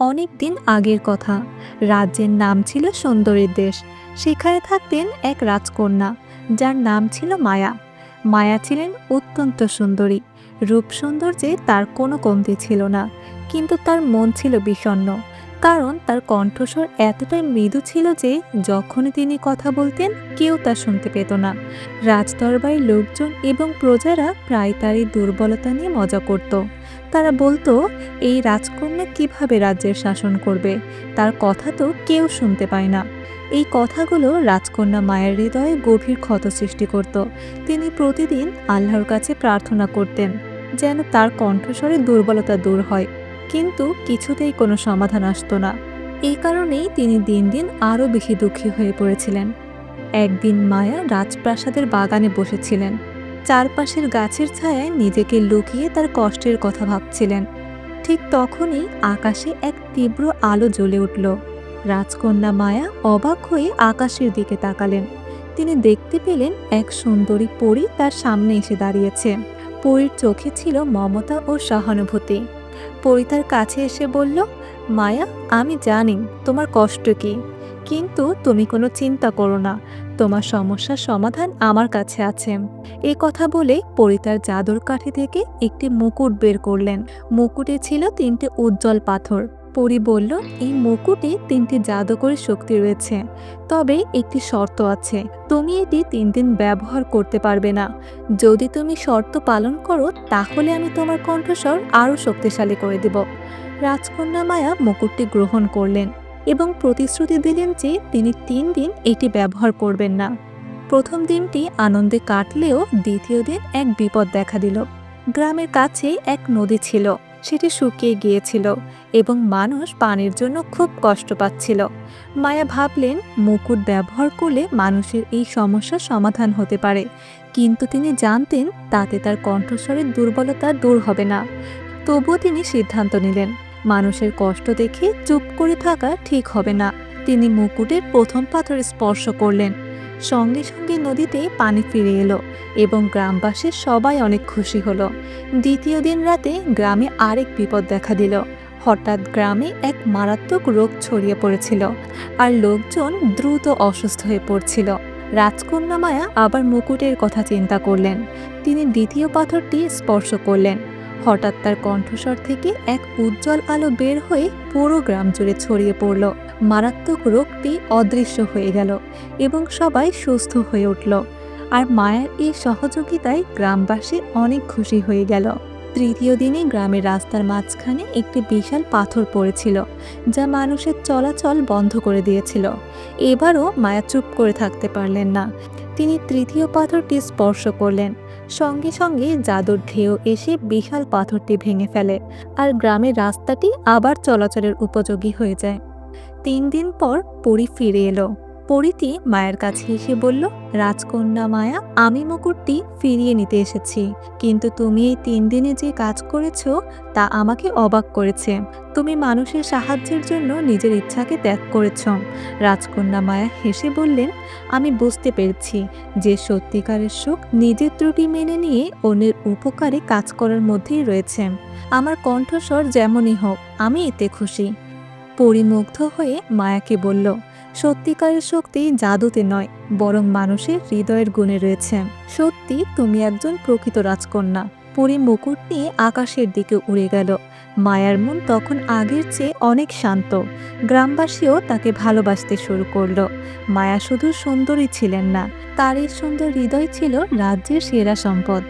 অনেক দিন আগের কথা। রাজ্যের নাম ছিল সুন্দরীর দেশ। সেখানে থাকতেন এক রাজকন্যা, যার নাম ছিল মায়া। মায়া ছিলেন অত্যন্ত সুন্দরী। রূপ সৌন্দর্যে তার কোনো কমতি ছিল না, কিন্তু তার মন ছিল বিষণ্ণ। কারণ তার কণ্ঠস্বর এতটাই মৃদু ছিল যে যখনই তিনি কথা বলতেন কেউ তা শুনতে পেত না। রাজদরবারের লোকজন এবং প্রজারা প্রায় তার এই দুর্বলতা নিয়ে মজা করত। তারা বলতো, এই রাজকন্যা কীভাবে রাজ্যের শাসন করবে? তার কথা তো কেউ শুনতে পায় না। এই কথাগুলো রাজকন্যা মায়ের হৃদয়ে গভীর ক্ষত সৃষ্টি করত। তিনি প্রতিদিন আল্লাহর কাছে প্রার্থনা করতেন যেন তার কণ্ঠস্বরে দুর্বলতা দূর হয়। কিন্তু কিছুতেই কোনো সমাধান আসতো না। এই কারণেই তিনি দিন দিন আরও বেশি দুঃখী হয়ে পড়েছিলেন। একদিন মায়া রাজপ্রাসাদের বাগানে বসেছিলেন। চারপাশের গাছের ছায়ায় নিজেকে লুকিয়ে তার কষ্টের কথা ভাবছিলেন। ঠিক তখনই আকাশে এক তীব্র আলো জ্বলে উঠল। রাজকন্যা মায়া অবাক হয়ে আকাশের দিকে তাকালেন। তিনি দেখতে পেলেন এক সুন্দরী পরী তার সামনে এসে দাঁড়িয়েছে। পরীর চোখে ছিল মমতা ও সহানুভূতি। পরী তার কাছে এসে বলল, মায়া, আমি জানি তোমার কষ্ট কি, কিন্তু তুমি কোনো চিন্তা করো না। তোমার সমস্যার সমাধান আমার কাছে আছে। এ কথা বলে পরিতার জাদুর কাঠি থেকে একটি মুকুট বের করলেন। মুকুটে ছিল তিনটে উজ্জ্বল পাথর। পরি বলল, এই মুকুটে তিনটি জাদুকরী শক্তি রয়েছে। তবে একটি শর্ত আছে, তুমি এটি তিন দিন ব্যবহার করতে পারবে না। যদি তুমি শর্ত পালন করো, তাহলে আমি তোমার কণ্ঠস্বর আরও শক্তিশালী করে দেব। রাজকন্যা মায়া মুকুটটি গ্রহণ করলেন এবং প্রতিশ্রুতি দিলেন যে তিনি তিন দিন এটি ব্যবহার করবেন না। প্রথম দিনটি আনন্দে কাটলেও দ্বিতীয় দিন এক বিপদ দেখা দিল। গ্রামের কাছে এক নদী ছিল। সেটি শুকিয়ে গিয়েছিল এবং মানুষ পানির জন্য খুব কষ্ট পাচ্ছিল। মায়া ভাবলেন, মুকুট ব্যবহার করলে মানুষের এই সমস্যার সমাধান হতে পারে। কিন্তু তিনি জানতেন তাতে তার কণ্ঠস্বরের দুর্বলতা দূর হবে না। তবুও তিনি সিদ্ধান্ত নিলেন, মানুষের কষ্ট দেখে চুপ করে থাকা ঠিক হবে না। তিনি মুকুটের প্রথম পাথরে স্পর্শ করলেন। সঙ্গে সঙ্গে নদীতে পানি ফিরে এলো এবং গ্রামবাসীর সবাই অনেক খুশি হলো। দ্বিতীয় দিন রাতে গ্রামে আরেক বিপদ দেখা দিল। হঠাৎ গ্রামে এক মারাত্মক রোগ ছড়িয়ে পড়েছিল আর লোকজন দ্রুত অসুস্থ হয়ে পড়ছিল। রাজকন্যা মায়া আবার মুকুটের কথা চিন্তা করলেন। তিনি দ্বিতীয় পাথরটি স্পর্শ করলেন। হঠাৎ তার কণ্ঠস্বর থেকে এক উজ্জ্বল আলো বের হয়ে পুরো গ্রাম জুড়ে ছড়িয়ে পড়ল। মারাত্মক রোগটি অদৃশ্য হয়ে গেল এবং সবাই সুস্থ হয়ে উঠল। আর মায়ের এই সহযোগিতায় গ্রামবাসী অনেক খুশি হয়ে গেল। তৃতীয় দিনে গ্রামের রাস্তার মাঝখানে একটি বিশাল পাথর পড়েছিল, যা মানুষের চলাচল বন্ধ করে দিয়েছিল। এবারও মায়া চুপ করে থাকতে পারলেন না। তিনি তৃতীয় পাথরটি স্পর্শ করলেন। সঙ্গে সঙ্গে জাদুর ঢেউ এসে বিশাল পাথরটি ভেঙে ফেলে, আর গ্রামের রাস্তাটি আবার চলাচলের উপযোগী হয়ে যায়। তিন দিন পর পরি ফিরে এলো। পরিতি মায়ের কাছে এসে বলল, রাজকন্যা মায়া, আমি মুকুটটি ফিরিয়ে নিতে এসেছি। কিন্তু তুমি এই তিন দিনে যে কাজ করেছ, তা আমাকে অবাক করেছে। তুমি মানুষের সাহায্যের জন্য নিজের ইচ্ছাকে ত্যাগ করেছ রাজকন্যা মায়া হেসে বললেন, আমি বুঝতে পেরেছি যে সত্যিকারের সুখ নিজের ত্রুটি মেনে নিয়ে অন্যের উপকারে কাজ করার মধ্যেই রয়েছে। আমার কণ্ঠস্বর যেমনই হোক, আমি এতে খুশি। পরিমুগ্ধ হয়ে মায়াকে বলল সত্যিকারের শক্তি জাদুতে নয়, বরং মানুষের হৃদয়ের গুণে রয়েছে। সত্যি, তুমি একজন প্রকৃত রাজকন্যা। পরি মুকুট নিয়ে আকাশের দিকে উড়ে গেল। মায়ার মন তখন আগের চেয়ে অনেক শান্ত। গ্রামবাসীও তাকে ভালোবাসতে শুরু করল। মায়া শুধু সুন্দরী ছিলেন না, তার এই সুন্দর হৃদয় ছিল রাজ্যের সেরা সম্পদ।